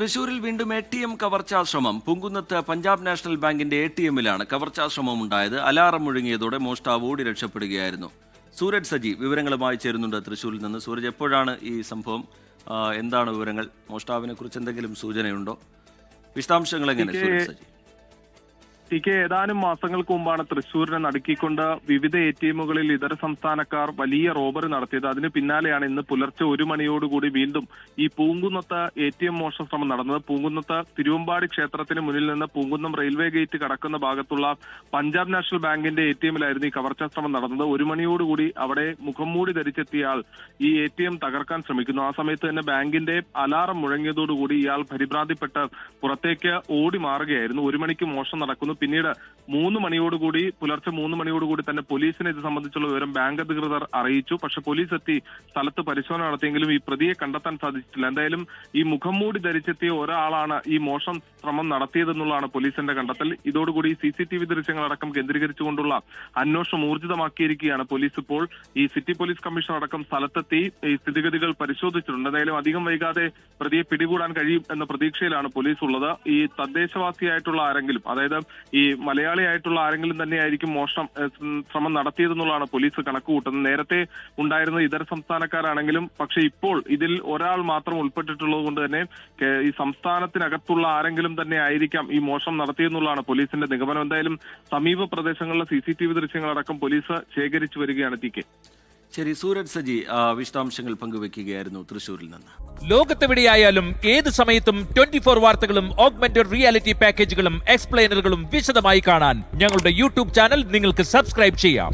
തൃശൂരിൽ വീണ്ടും A T M കവർച്ചാശ്രമം പുങ്കുന്നത്ത് പഞ്ചാബ് നാഷണൽ ബാങ്കിന്റെ എ ടി എമ്മിലാണ് കവർച്ചാശ്രമം ഉണ്ടായത് അലാറം മുഴങ്ങിയതോടെ മോഷ്ടാവ് ഓടി രക്ഷപ്പെടുകയായിരുന്നു. സൂരജ് സജി വിവരങ്ങളുമായി ചേരുന്നുണ്ട് തൃശൂരിൽ നിന്ന്. സൂരജ് എപ്പോഴാണ് ഈ സംഭവം? എന്താണ് വിവരങ്ങൾ? മോഷ്ടാവിനെ കുറിച്ച് എന്തെങ്കിലും സൂചനയുണ്ടോ? വിശദാംശങ്ങൾ എങ്ങനെ സൂരജ് സജി? ടി കെ ഏതാനും മാസങ്ങൾക്ക് മുമ്പാണ് തൃശൂരിനെ നടുക്കിക്കൊണ്ട് വിവിധ എ ടി എമ്മുകളിൽ ഇതര സംസ്ഥാനക്കാർ വലിയ റോബറി നടത്തിയത്. അതിന് പിന്നാലെയാണ് ഇന്ന് പുലർച്ചെ ഒരു മണിയോടുകൂടി വീണ്ടും ഈ പൂങ്കുന്നത്ത് എ ടി എം മോഷണ ശ്രമം നടന്നത്. പൂങ്കുന്നത്ത് തിരുവമ്പാടി ക്ഷേത്രത്തിന് മുന്നിൽ നിന്ന് പൂങ്കുന്നം റെയിൽവേ ഗേറ്റ് കടക്കുന്ന ഭാഗത്തുള്ള പഞ്ചാബ് നാഷണൽ ബാങ്കിന്റെ എ ടി എമ്മിലായിരുന്നു ഈ കവർച്ചാ ശ്രമം നടന്നത്. ഒരു മണിയോടുകൂടി അവിടെ മുഖംമൂടി ധരിച്ചെത്തിയ ആൾ ഈ എ ടി എം തകർക്കാൻ ശ്രമിക്കുന്നു. ആ സമയത്ത് തന്നെ ബാങ്കിന്റെ അലാറം മുഴങ്ങിയതോടുകൂടി ഇയാൾ പരിഭ്രാന്തിപ്പെട്ട് പുറത്തേക്ക് ഓടി മാറുകയായിരുന്നു. ഒരു മണിക്ക് മോഷണം നടക്കുന്നു. പിന്നീട് മൂന്ന് മണിയോടുകൂടി പുലർച്ചെ മൂന്ന് മണിയോടുകൂടി തന്നെ പോലീസിനെ ഇത് സംബന്ധിച്ചുള്ള വിവരം ബാങ്ക് അധികൃതർ അറിയിച്ചു. പക്ഷെ പോലീസ് എത്തി സ്ഥലത്ത് പരിശോധന നടത്തിയെങ്കിലും ഈ പ്രതിയെ കണ്ടെത്താൻ സാധിച്ചിട്ടില്ല. എന്തായാലും ഈ മുഖം മൂടി ധരിച്ചെത്തിയ ഒരാളാണ് ഈ മോഷണം ശ്രമം നടത്തിയതെന്നുള്ളതാണ് പോലീസിന്റെ കണ്ടെത്തൽ. ഇതോടുകൂടി സി സി ടി വി ദൃശ്യങ്ങളടക്കം കേന്ദ്രീകരിച്ചുകൊണ്ടുള്ള അന്വേഷണം ഊർജിതമാക്കിയിരിക്കുകയാണ് പോലീസ് ഇപ്പോൾ. ഈ സിറ്റി പോലീസ് കമ്മീഷണർ അടക്കം സ്ഥലത്തെത്തി ഈ സ്ഥിതിഗതികൾ പരിശോധിച്ചിട്ടുണ്ട്. എന്തായാലും അധികം വൈകാതെ പ്രതിയെ പിടികൂടാൻ കഴിയും എന്ന പ്രതീക്ഷയിലാണ് പോലീസ് ഉള്ളത് ഈ തദ്ദേശവാസിയായിട്ടുള്ള ആരെങ്കിലും അതായത് ഈ മലയാളിയായിട്ടുള്ള ആരെങ്കിലും തന്നെയായിരിക്കും മോഷണം ശ്രമം നടത്തിയതെന്നുള്ളതാണ് പോലീസ് കണക്ക് കൂട്ടുന്നത് നേരത്തെ ഉണ്ടായിരുന്ന ഇതര സംസ്ഥാനക്കാരാണെങ്കിലും പക്ഷെ ഇപ്പോൾ ഇതിൽ ഒരാൾ മാത്രം ഉൾപ്പെട്ടിട്ടുള്ളത് കൊണ്ട് തന്നെ ഈ സംസ്ഥാനത്തിനകത്തുള്ള ആരെങ്കിലും തന്നെ ആയിരിക്കാം ഈ മോഷണം നടത്തിയെന്നുള്ളതാണ് പോലീസിന്റെ നിഗമനം. എന്തായാലും സമീപ പ്രദേശങ്ങളിലെ സി സി ടി വി ദൃശ്യങ്ങളടക്കം പോലീസ് ശേഖരിച്ചു വരികയാണ് ടി കെ. ശരി സൂരജ് സജി വിശദാംശങ്ങൾ പങ്കുവെക്കുകയായിരുന്നു തൃശൂരിൽ നിന്ന്. ലോകത്തെവിടെയായാലും ഏത് സമയത്തും ട്വന്റി ഫോർ വാർത്തകളും ഓഗ്മെന്റഡ് റിയാലിറ്റി പാക്കേജുകളും എക്സ്പ്ലെയിനറുകളും വിശദമായി കാണാൻ ഞങ്ങളുടെ യൂട്യൂബ് ചാനൽ നിങ്ങൾക്ക് സബ്സ്ക്രൈബ് ചെയ്യാം.